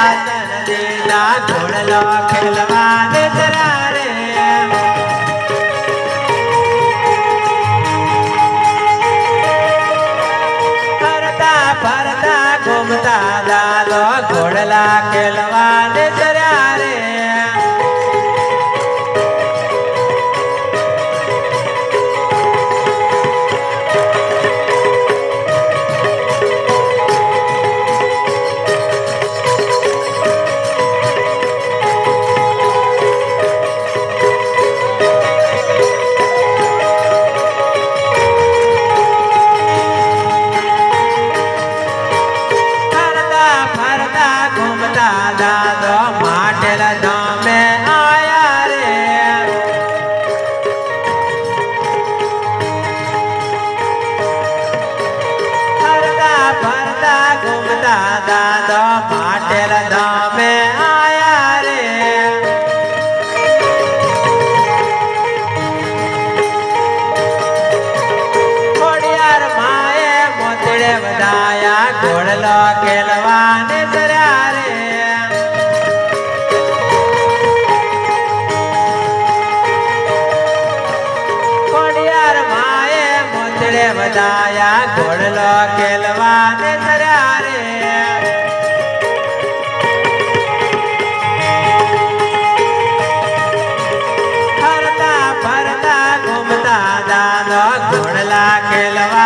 આસન દીધા ઘોડલો ખેલવા નીતરા રે ફરતા ફરતા ઘૂમતા દાદો ઘોડલા ખેલવા નીતર્યા દાદો માટેલ ધામે આયા રે. ફરતા ફરતા ઘૂમતા દાદો માટેલ ધામે આયા રે. ખોડિયાર માએ મોતડે ખેલવા જોડે બધાયા ઘોડલો કેલવા ને ધર્યા ફરતા ફરતા ઘૂમતા દાદો ઘોડલા કેલવા